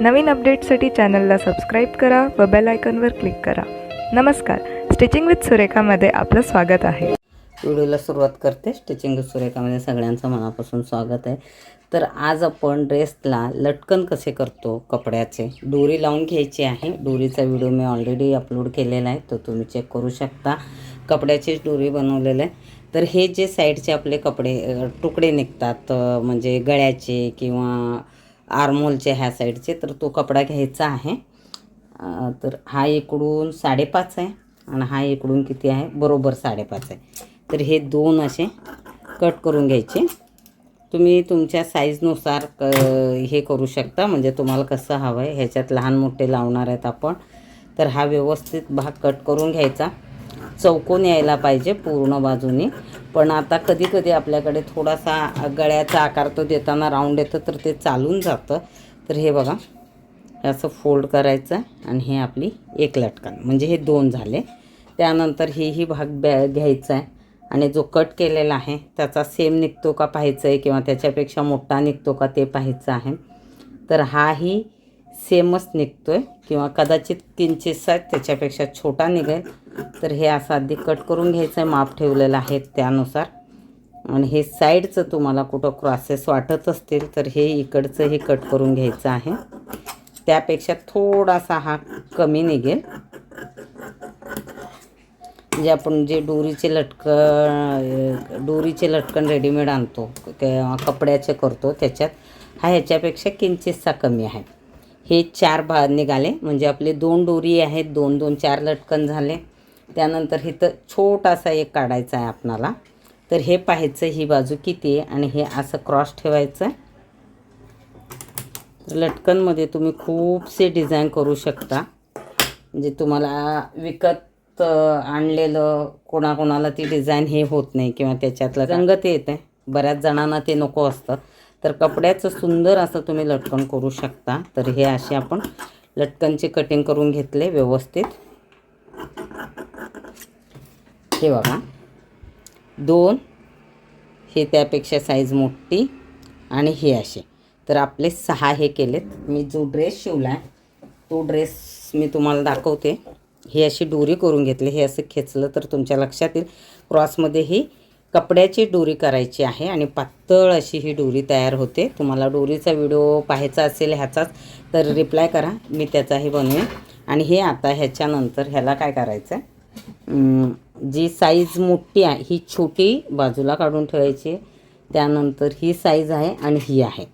नवीन अपडेटसाठी चॅनलला सबस्क्राईब करा व बेल आयकॉनवर क्लिक करा. नमस्कार. स्टिचिंग विथ सुरेखामध्ये आपलं स्वागत आहे. व्हिडिओला सुरुवात करते. स्टिचिंग विथ सुरेखामध्ये सगळ्यांचं मनापासून स्वागत आहे. तर आज आपण ड्रेसला लटकन कसे करतो? कपड्याचे. दोरी लावून घ्यायची आहे. दोरीचा व्हिडिओ मी ऑलरेडी अपलोड केलेला आहे. तो तुम्ही चेक करू शकता. कपड्याचीच दोरी बनवलेलं आहे. तर हे जे साईडचे आपले कपडे तुकडे निघतात म्हणजे गळ्याचे किंवा आर्मोलचे ह्या साईडचे तर तो कपडा घ्यायचा आहे. तर हा इकडून साडेपाच आहे आणि हा इकडून किती आहे? बरोबर साडेपाच आहे. तर हे दोन असे कट करून घ्यायचे. तुम्ही तुमच्या साईजनुसार क हे करू शकता. म्हणजे तुम्हाला कसं हवं आहे ह्याच्यात लहान मोठे लावणार आहेत आपण. तर हा व्यवस्थित भाग कट करून घ्यायचा. चौकोन यायला पाहिजे पूर्ण बाजूनी. पण आता कधी कधी आपल्याकडे थोडासा गळ्याचा आकार तो देताना राऊंड येतं तर ते चालून जातं. तर हे बघा हे असं फोल्ड करायचं आणि हे आपली एक लटकन. म्हणजे हे दोन झाले. त्यानंतर हेही भाग बॅ घ्यायचा आहे. आणि जो कट केलेला आहे त्याचा सेम निघतो का पाहायचं आहे किंवा त्याच्यापेक्षा मोठा निघतो का ते पाहायचं आहे. तर हाही सेमच निघतो आहे किंवा कदाचित किंचितसा त्याच्यापेक्षा छोटा निघेल. तर हे असं आधी कट करून घ्यायचं आहे माप ठेवलेलं आहे त्यानुसार. आणि हे साईडचं तुम्हाला कुठं क्रॉसेस वाटत असतील तर हे इकडचं हे कट करून घ्यायचं आहे. त्यापेक्षा थोडासा हा कमी निघेल. जे आपण जे डोरीचे लटकण डोरीचे लटकन रेडीमेड आणतो किंवा कपड्याचे करतो त्याच्यात हा ह्याच्यापेक्षा किंचितसा कमी आहे. हे चार भा निघाले. म्हणजे आपले दोन दोरी आहेत दोन दोन चार लटकन झाले. त्यानंतर इथं छोटासा एक काढायचा आहे आपणाला. तर हे पाहायचं ही बाजू किती आहे? आणि हे असं क्रॉस ठेवायचं. आहे लटकनमध्ये तुम्ही खूपसे डिझाईन करू शकता. म्हणजे तुम्हाला विकत आणलेलं कोणाकोणाला ती डिझाईन हे होत नाही किंवा त्याच्यातलं रंग ते येते बऱ्याच जणांना ते नको असतं. तर कपड्याचं सुंदर असं तुम्ही लटकन करू शकता. तर हे असे आपण लटकनचे कटिंग करून घेतले व्यवस्थित. हे बघा. दोन हे त्यापेक्षा साईज मोठी आणि हे असे. तर आपले सहा हे केलेत. मी जो ड्रेस शिवला आहे तो ड्रेस मी तुम्हाला दाखवते. ही अशी दोरी करून घेतली. हे असं खेचलं तर तुमच्या लक्षात येईल. क्रॉसमध्ये ही कपड्याची डोरी करायची आहे आणि पातळ अशी ही डोरी तयार होते. तुम्हाला डोरीचा व्हिडिओ पाहायचा असेल ह्याचाच तर रिप्लाय करा. मी त्याचाही बनवेन. आणि हे आता ह्याच्यानंतर ह्याला काय करायचं आहे जी साईज मोठी आहे ही छोटी बाजूला काढून ठेवायची त्यानंतर ही साईज आहे आणि ही आहे.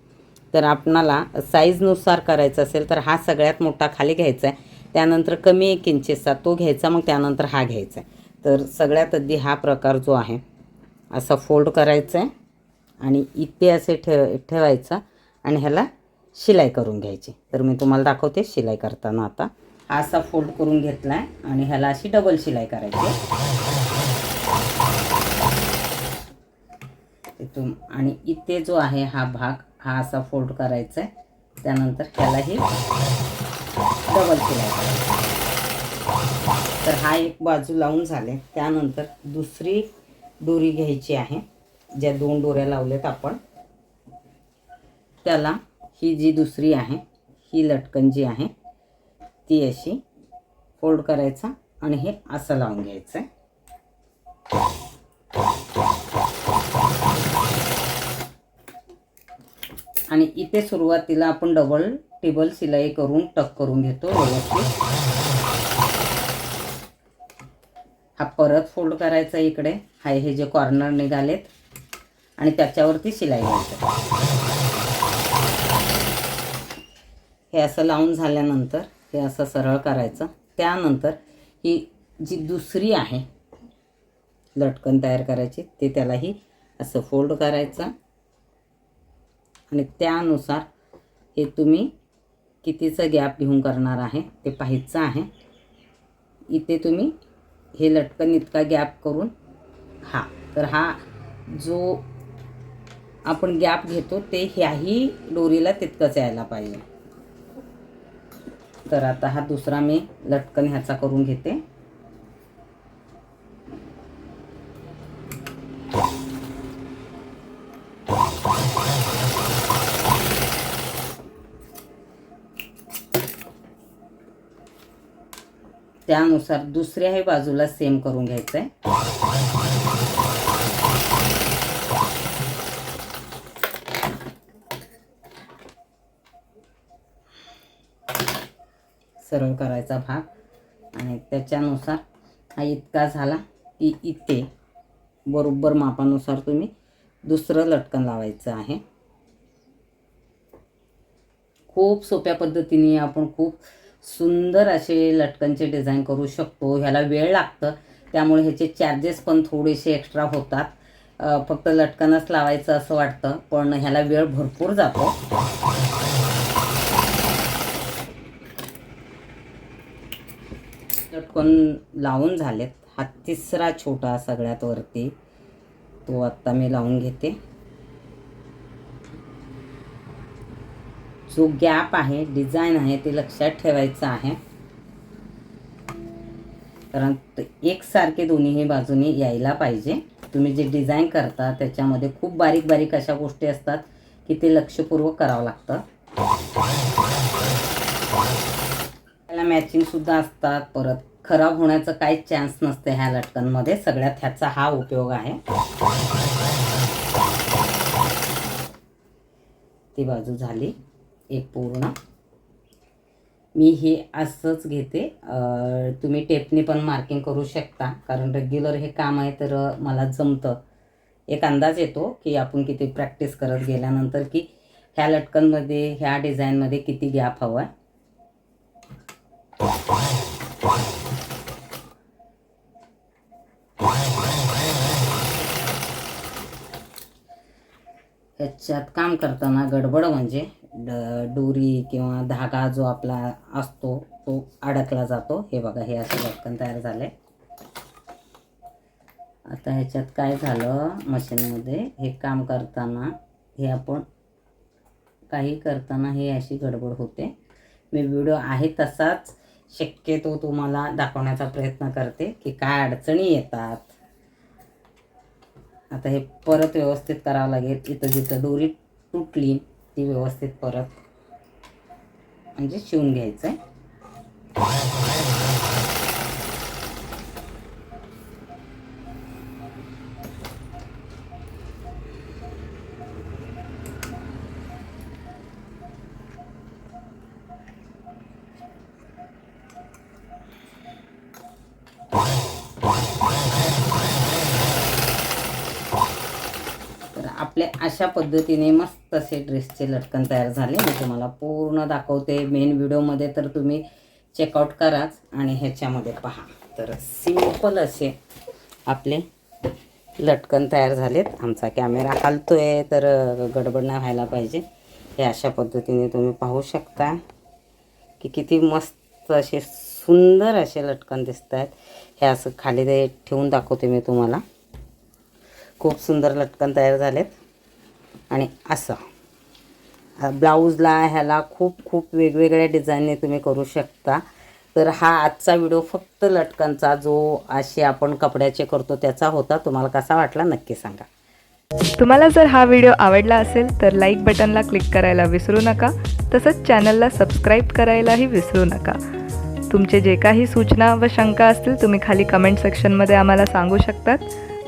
तर आपणाला साईजनुसार करायचं असेल तर हा सगळ्यात मोठा खाली घ्यायचा आहे. त्यानंतर कमी एक इंचेसचा तो घ्यायचा मग त्यानंतर हा घ्यायचा आहे. तर सगळ्यात आधी हा प्रकार जो आहे असा फोल्ड करायचा आहे आणि इथे असे ठेव ठेवायचा आणि ह्याला शिलाई करून घ्यायची. तर मी तुम्हाला दाखवते शिलाई करताना आता. हा असा फोल्ड करून घेतला आहे आणि ह्याला अशी डबल शिलाई करायची. तिथून आणि इथे जो आहे हा भाग हा असा फोल्ड करायचा आहे त्यानंतर ह्यालाही डबल शिलाई करायची. तर हा एक बाजू लावून झाले. त्यानंतर दुसरी दोरी घ्यायची आहे. ज्या दोन दोऱ्या लावल्यात आपण. त्याला ही जी दुसरी आहे ही लटकन जी आहे ती अशी फोल्ड करायचा आणि हे असं लावून घ्यायचं आहे. आणि इथे सुरुवातीला आपण डबल टेबल सिलाई करून टक करून घेतो व्यवस्थित. हा परत फोल्ड करायचा इकडे. हा हे जे कॉर्नर निघालेत. आणि त्याच्यावरती शिलाई घ्यायचं. हे असं लावून झाल्यानंतर हे असं सरळ करायचं. त्यानंतर ही जी दुसरी आहे लटकन तयार करायची ते त्यालाही असं फोल्ड करायचं. आणि त्यानुसार हे तुम्ही कितीचं गॅप घेऊन करणार आहे ते पाहायचं आहे. इथे तुम्ही हे लटकन इतका गॅप करून. हा तर हा जो आपण गॅप घेतो ते ह्याही दोरीला तितकंच यायला पाहिजे. तर आता हा दुसरा मी लटकन ह्याचा करून घेते. त्यानुसार दुसऱ्याही बाजूला सेम करून घ्यायचं आहे सरळ करायचा भाग. आणि त्याच्यानुसार हा इतका झाला की इथे बरोबर मापानुसार तुम्ही दुसरं लटकन लावायचं आहे. खूप सोप्या पद्धतीने आपण खूप सुंदर असे लटकनचे डिझाईन करू शकतो. ह्याला वेळ लागतं. त्यामुळे ह्याचे चार्जेस पण थोडेसे एक्स्ट्रा होतात. फक्त लटकनच लावायचं असं वाटतं. पण ह्याला वेळ भरपूर जातो. लटकन लावून झालेत. हा तिसरा छोटा सगळ्यात वरती. तो आत्ता मी लावून घेते. जो गॅप आहे डिझाईन आहे ते लक्षात ठेवायचं आहे. कारण एकसारखे दोन्हीही बाजूने यायला पाहिजे. तुम्ही जे डिझाईन करता त्याच्यामध्ये खूप बारीक बारीक अशा गोष्टी असतात की ते लक्षपूर्वक करावं लागतं. त्याला मॅचिंगसुद्धा असतात. परत खराब होण्याचं काहीच चान्स नसते ह्या लटकनमध्ये. सगळ्यात ह्याचा हा उपयोग आहे. ती बाजू झाली. एक पूर्ण. मी हे असंच घेते. तुम्ही टेपने पण मार्किंग करू शकता. कारण रेग्युलर हे काम आहे तर मला जमतं. एक अंदाज येतो की आपण किती प्रॅक्टिस करत गेल्यानंतर की ह्या लटकनमध्ये ह्या डिझाईनमध्ये किती गॅप हवा आहे ह्याच्यात काम करताना गडबड म्हणजे ड- दोरी किंवा धागा जो आपला असतो तो अडकला जातो. हे बघा हे असं लटकन तयार झाले आता ह्याच्यात काय झालं? मशीनमध्ये हे काम करताना हे आपण काही करताना हे अशी गडबड होते. मी व्हिडिओ आहे तसाच. शक्यतो तुम्हाला दाखवण्याचा प्रयत्न करते की काय अडचणी येतात. आता हे परत व्यवस्थित करावं लागेल. इथं जिथं दोरी तुटली ती व्यवस्थित परत म्हणजे शिवून घ्यायचं आहे आपले अशा पद्धतीने मस्त असे ड्रेसचे लटकन तयार झाले. मी तुम्हाला पूर्ण दाखवते. मेन व्हिडिओमध्ये तर तुम्ही चेकआउट कराच आणि ह्याच्यामध्ये पहा. तर सिंपल असे आपले लटकन तयार झालेत. आमचा कॅमेरा हालतोय तर गडबड नाही व्हायला पाहिजे. हे अशा पद्धतीने तुम्ही पाहू शकता की किती मस्त असे सुंदर असे लटकन दिसत आहेत हे असं खाली ते ठेवून दाखवते मी तुम्हाला. खूप सुंदर लटकन तयार झालेत. आणि असं. ब्लाऊजला ह्याला खूप खूप वेगवेगळ्या डिझाईनने तुम्ही करू शकता. तर हा आजचा व्हिडिओ फक्त लटकनचा जो असे आपण कपड्याचे करतो त्याचा होता. तुम्हाला कसा वाटला नक्की सांगा. तुम्हाला जर हा व्हिडिओ आवडला असेल तर लाईक बटनला क्लिक करायला विसरू नका. तसंच चॅनलला सबस्क्राईब करायलाही विसरू नका. तुमचे जे काही सूचना व शंका असतील तुम्ही खाली कमेंट सेक्शनमध्ये आम्हाला सांगू शकतात.